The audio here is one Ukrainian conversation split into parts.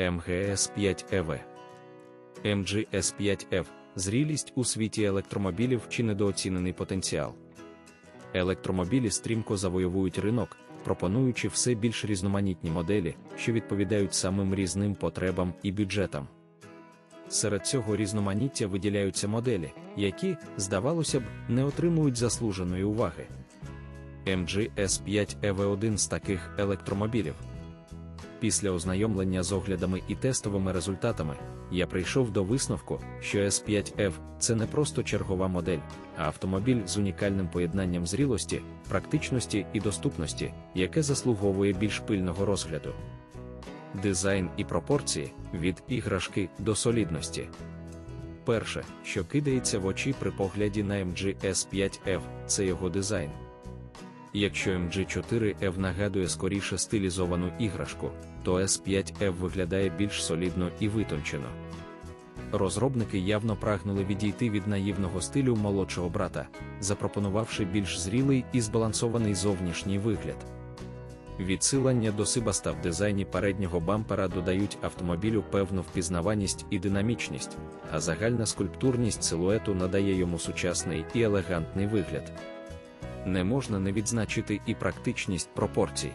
МГС-5ЕВ. MGS-5F зрілість у світі електромобілів чи недооцінений потенціал. Електромобілі стрімко завойовують ринок, пропонуючи все більш різноманітні моделі, що відповідають самим різним потребам і бюджетам. Серед цього різноманіття виділяються моделі, які, здавалося б, не отримують заслуженої уваги. MG S5 EV1 з таких електромобілів. Після ознайомлення з оглядами і тестовими результатами, я прийшов до висновку, що S5F це не просто чергова модель, а автомобіль з унікальним поєднанням зрілості, практичності і доступності, яке заслуговує більш пильного розгляду. Дизайн і пропорції від іграшки до солідності. Перше, що кидається в очі при погляді на MG S5F, це його дизайн. Якщо MG4F нагадує скоріше стилізовану іграшку, то S5F виглядає більш солідно і витончено. Розробники явно прагнули відійти від наївного стилю молодшого брата, запропонувавши більш зрілий і збалансований зовнішній вигляд. Відсилання до сибаста в дизайні переднього бампера додають автомобілю певну впізнаваність і динамічність, а загальна скульптурність силуету надає йому сучасний і елегантний вигляд. Не можна не відзначити і практичність пропорцій.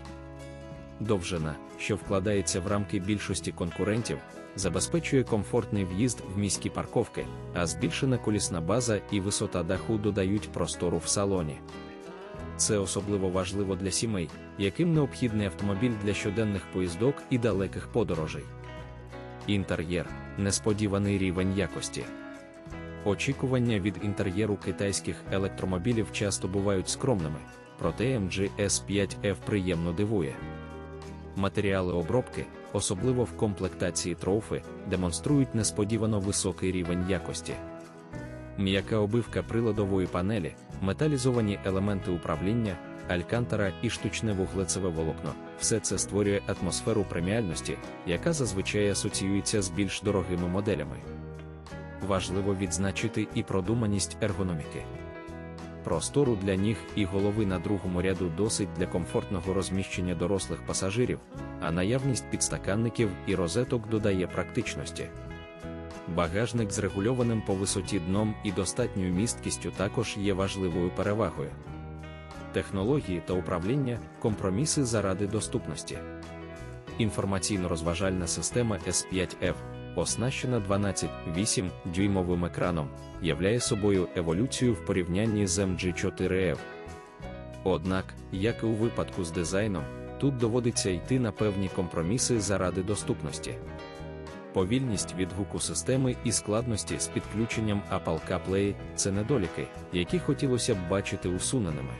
Довжина, що вкладається в рамки більшості конкурентів, забезпечує комфортний в'їзд в міські парковки, а збільшена колісна база і висота даху додають простору в салоні. Це особливо важливо для сімей, яким необхідний автомобіль для щоденних поїздок і далеких подорожей. Інтер'єр несподіваний рівень якості. Очікування від інтер'єру китайських електромобілів часто бувають скромними, проте MG S5F приємно дивує. Матеріали обробки, особливо в комплектації трофи, демонструють несподівано високий рівень якості. М'яка обивка приладової панелі, металізовані елементи управління, алькантара і штучне вуглецеве волокно все це створює атмосферу преміальності, яка зазвичай асоціюється з більш дорогими моделями. Важливо відзначити і продуманість ергономіки. Простору для ніг і голови на другому ряду досить для комфортного розміщення дорослих пасажирів, а наявність підстаканників і розеток додає практичності. Багажник з регульованим по висоті дном і достатньою місткістю також є важливою перевагою. Технології та управління компроміси заради доступності. Інформаційно-розважальна система S5F, оснащена 12,8 дюймовим екраном, являє собою еволюцію в порівнянні з MG4F. Однак, як і у випадку з дизайном, тут доводиться йти на певні компроміси заради доступності повільність відгуку системи і складності з підключенням Apple CarPlay – це недоліки, які хотілося б бачити усуненими.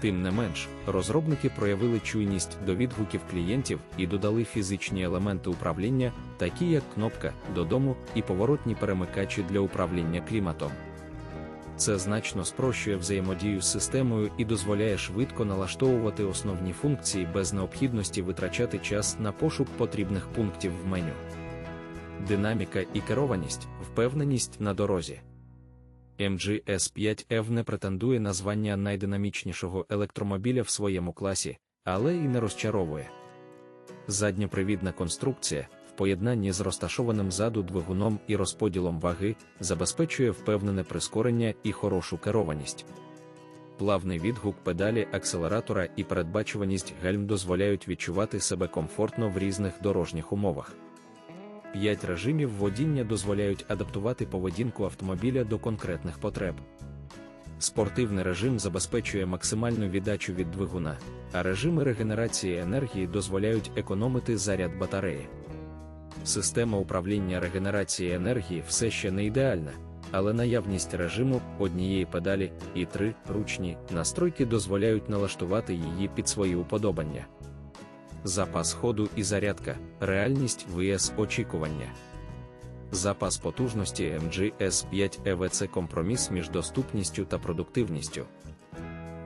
Тим не менш, розробники проявили чуйність до відгуків клієнтів і додали фізичні елементи управління, такі як кнопка додому і поворотні перемикачі для управління кліматом. Це значно спрощує взаємодію з системою і дозволяє швидко налаштовувати основні функції без необхідності витрачати час на пошук потрібних пунктів в меню динаміка і керованість, впевненість на дорозі. MG S5F не претендує на звання найдинамічнішого електромобіля в своєму класі, але і не розчаровує. Задньопривідна конструкція, в поєднанні з розташованим ззаду двигуном і розподілом ваги, забезпечує впевнене прискорення і хорошу керованість. Плавний відгук педалі акселератора і передбачуваність гальм дозволяють відчувати себе комфортно в різних дорожніх умовах. П'ять режимів водіння дозволяють адаптувати поведінку автомобіля до конкретних потреб. Спортивний режим забезпечує максимальну віддачу від двигуна, а режими регенерації енергії дозволяють економити заряд батареї. Система управління регенерації енергії все ще не ідеальна, але наявність режиму однієї педалі і три ручні настройки дозволяють налаштувати її під свої уподобання запас ходу і зарядка, реальність vs очікування. Запас потужності MG S5 EV – це компроміс між доступністю та продуктивністю.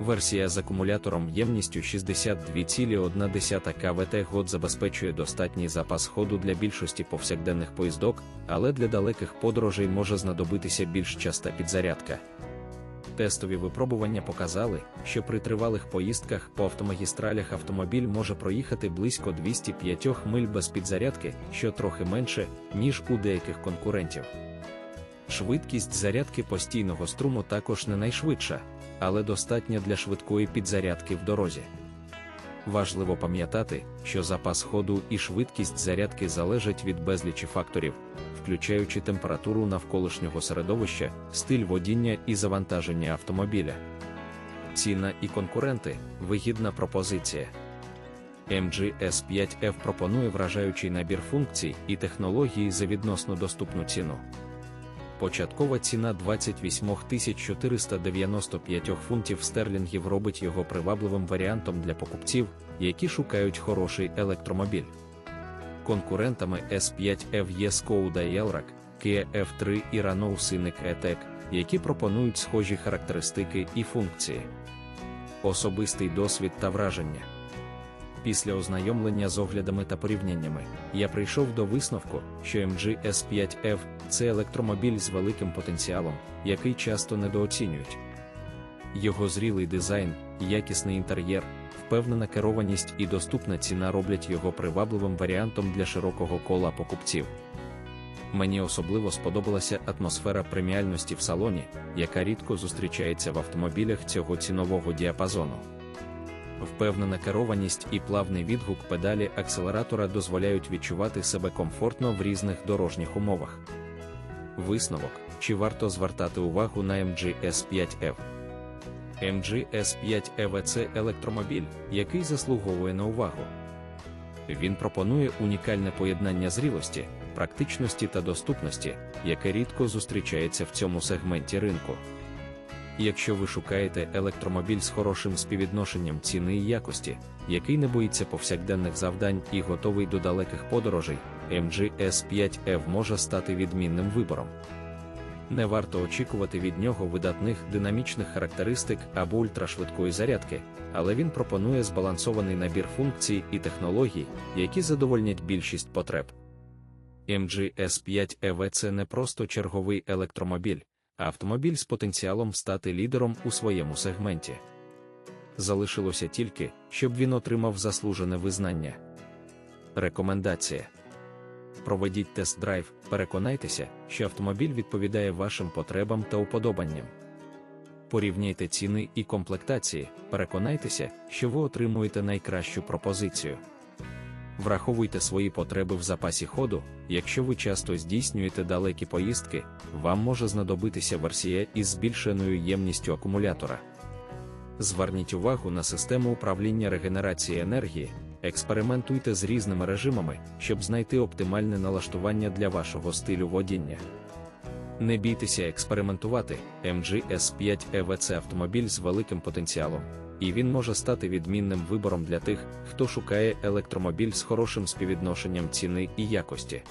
Версія з акумулятором ємністю 62,1 кВт год забезпечує достатній запас ходу для більшості повсякденних поїздок, але для далеких подорожей може знадобитися більш часта підзарядка. Тестові випробування показали, що при тривалих поїздках по автомагістралях автомобіль може проїхати близько 205 миль без підзарядки, що трохи менше, ніж у деяких конкурентів. Швидкість зарядки постійного струму також не найшвидша, але достатня для швидкої підзарядки в дорозі. Важливо пам'ятати, що запас ходу і швидкість зарядки залежать від безлічі факторів, включаючи температуру навколишнього середовища, стиль водіння і завантаження автомобіля. Ціна і конкуренти вигідна пропозиція. MG S5F пропонує вражаючий набір функцій і технології за відносно доступну ціну. Початкова ціна 28 495 фунтів стерлінгів робить його привабливим варіантом для покупців, які шукають хороший електромобіль. Конкурентами S5F є Skoda Elroq, Kia F3 і Renault Scenic E-Tech, які пропонують схожі характеристики і функції. Особистий досвід та враження. Після ознайомлення з оглядами та порівняннями, я прийшов до висновку, що MG S5F це електромобіль з великим потенціалом, який часто недооцінюють. Його зрілий дизайн, якісний інтер'єр, впевнена керованість і доступна ціна роблять його привабливим варіантом для широкого кола покупців. Мені особливо сподобалася атмосфера преміальності в салоні, яка рідко зустрічається в автомобілях цього цінового діапазону. Впевнена керованість і плавний відгук педалі акселератора дозволяють відчувати себе комфортно в різних дорожніх умовах. Висновок: чи варто звертати увагу на MG S5F? MG S5EV – це електромобіль, який заслуговує на увагу. Він пропонує унікальне поєднання зрілості, практичності та доступності, яке рідко зустрічається в цьому сегменті ринку. Якщо ви шукаєте електромобіль з хорошим співвідношенням ціни і якості, який не боїться повсякденних завдань і готовий до далеких подорожей, MG S5F може стати відмінним вибором. Не варто очікувати від нього видатних динамічних характеристик або ультрашвидкої зарядки, але він пропонує збалансований набір функцій і технологій, які задовольнять більшість потреб. MG S5 EV – це не просто черговий електромобіль, автомобіль з потенціалом стати лідером у своєму сегменті. Залишилося тільки, щоб він отримав заслужене визнання. Рекомендація Проведіть тест-драйв, переконайтеся, що автомобіль відповідає вашим потребам та уподобанням. Порівняйте ціни і комплектації, переконайтеся, що ви отримуєте найкращу пропозицію. Враховуйте свої потреби в запасі ходу, якщо ви часто здійснюєте далекі поїздки, вам може знадобитися версія із збільшеною ємністю акумулятора. Зверніть увагу на систему управління регенерації енергії, експериментуйте з різними режимами, щоб знайти оптимальне налаштування для вашого стилю водіння. Не бійтеся експериментувати, MG S5 EV – це автомобіль з великим потенціалом, і він може стати відмінним вибором для тих, хто шукає електромобіль з хорошим співвідношенням ціни і якості.